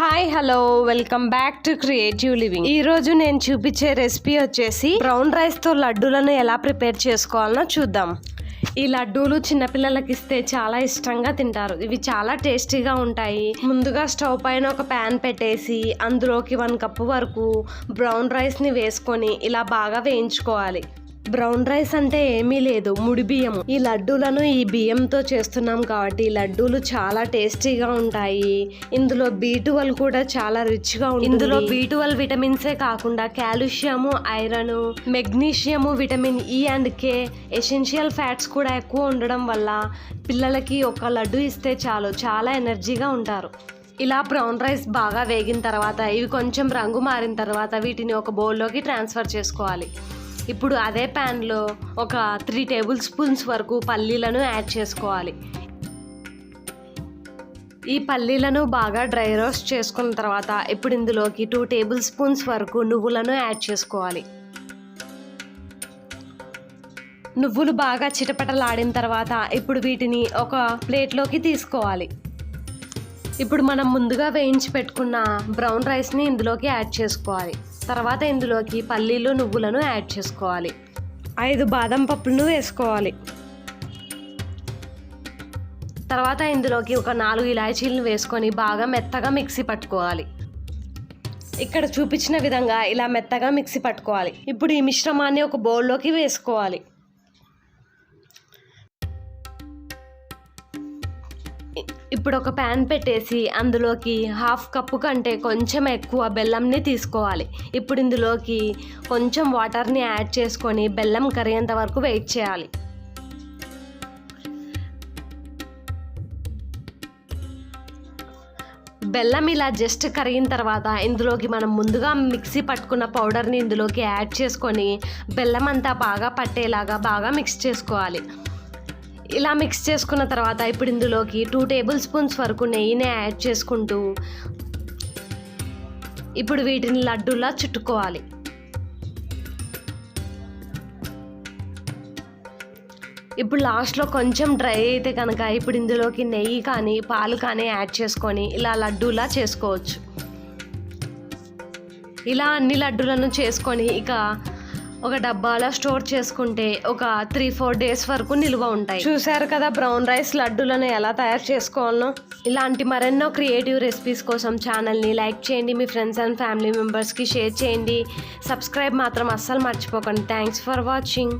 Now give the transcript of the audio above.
Hi hello welcome back to creative living ఈ రోజు నేను చూపించే రెసిపీ వచ్చేసి బ్రౌన్ రైస్తో లడ్డూలను ఎలా ప్రిపేర్ చేసుకోవాలనో చూద్దాం. ఈ లడ్డూలు చిన్నపిల్లలకి ఇస్తే చాలా ఇష్టంగా తింటారు. ఇవి చాలా టేస్టీగా ఉంటాయి. ముందుగా స్టవ్ పైన ఒక ప్యాన్ పెట్టేసి అందులోకి వన్ కప్పు వరకు బ్రౌన్ రైస్ని వేసుకొని ఇలా బాగా వేయించుకోవాలి. బ్రౌన్ రైస్ అంటే ఏమీ లేదు ముడి బియ్యం. ఈ లడ్డూలను ఈ బియ్యంతో చేస్తున్నాం కాబట్టి ఈ లడ్డూలు చాలా టేస్టీగా ఉంటాయి. ఇందులో బీ కూడా చాలా రిచ్గా ఉంటుంది. ఇందులో బీ విటమిన్సే కాకుండా calcium iron magnesium vitamin E and K essential fats కూడా ఎక్కువ ఉండడం వల్ల పిల్లలకి ఒక లడ్డు ఇస్తే చాలు చాలా ఎనర్జీగా ఉంటారు. ఇలా బ్రౌన్ రైస్ బాగా వేగిన తర్వాత ఇవి కొంచెం రంగు మారిన తర్వాత వీటిని ఒక బౌల్లోకి ట్రాన్స్ఫర్ చేసుకోవాలి. ఇప్పుడు అదే ప్యాన్లో ఒక త్రీ టేబుల్ స్పూన్స్ వరకు పల్లీలను యాడ్ చేసుకోవాలి. ఈ పల్లీలను బాగా డ్రై రోస్ట్ చేసుకున్న తర్వాత ఇప్పుడు ఇందులోకి టూ టేబుల్ స్పూన్స్ వరకు నువ్వులను యాడ్ చేసుకోవాలి. నువ్వులు బాగా చిటపటలాడిన తర్వాత ఇప్పుడు వీటిని ఒక ప్లేట్లోకి తీసుకోవాలి. ఇప్పుడు మనం ముందుగా వేయించి పెట్టుకున్న బ్రౌన్ రైస్ని ఇందులోకి యాడ్ చేసుకోవాలి. తర్వాత ఇందులోకి పల్లీలు నువ్వులను యాడ్ చేసుకోవాలి. ఐదు బాదం పప్పులను వేసుకోవాలి. తర్వాత ఇందులోకి ఒక నాలుగు ఇలాచీలను వేసుకొని బాగా మెత్తగా మిక్సీ పట్టుకోవాలి. ఇక్కడ చూపించిన విధంగా ఇలా మెత్తగా మిక్సీ పట్టుకోవాలి. ఇప్పుడు ఈ మిశ్రమాన్ని ఒక బౌల్లోకి వేసుకోవాలి. ఇప్పుడు ఒక ప్యాన్ పెట్టేసి అందులోకి హాఫ్ కప్పు కంటే కొంచెం ఎక్కువ బెల్లంని తీసుకోవాలి. ఇప్పుడు ఇందులోకి కొంచెం వాటర్ని యాడ్ చేసుకొని బెల్లం కరిగేంత వరకు వెయిట్ చేయాలి. బెల్లం ఇలా జస్ట్ కరిగిన తర్వాత ఇందులోకి మనం ముందుగా మిక్సీ పట్టుకున్న పౌడర్ని ఇందులోకి యాడ్ చేసుకొని బెల్లం అంతా బాగా పట్టేలాగా బాగా మిక్స్ చేసుకోవాలి. ఇలా మిక్స్ చేసుకున్న తర్వాత ఇప్పుడు ఇందులోకి టూ టేబుల్ స్పూన్స్ వరకు నెయ్యిని యాడ్ చేసుకుంటూ ఇప్పుడు వీటిని లడ్డూలా చుట్టుకోవాలి. ఇప్పుడు లాస్ట్లో కొంచెం డ్రై అయితే కనుక ఇప్పుడు ఇందులోకి నెయ్యి కానీ పాలు కానీ యాడ్ చేసుకొని ఇలా లడ్డూలా చేసుకోవచ్చు. ఇలా అన్ని లడ్డూలను చేసుకొని ఇక ఒక డబ్బాలో స్టోర్ చేసుకుంటే ఒక త్రీ ఫోర్ డేస్ వరకు నిల్వ ఉంటాయి. చూసారు కదా బ్రౌన్ రైస్ లడ్డూలను ఎలా తయారు చేసుకోవాలనో ఇలాంటి మరెన్నో క్రియేటివ్ రెసిపీస్ కోసం ఛానల్ని లైక్ చేయండి మీ ఫ్రెండ్స్ అండ్ ఫ్యామిలీ మెంబర్స్కి షేర్ చేయండి. సబ్స్క్రైబ్ మాత్రం అస్సలు మర్చిపోకండి. Thanks for watching.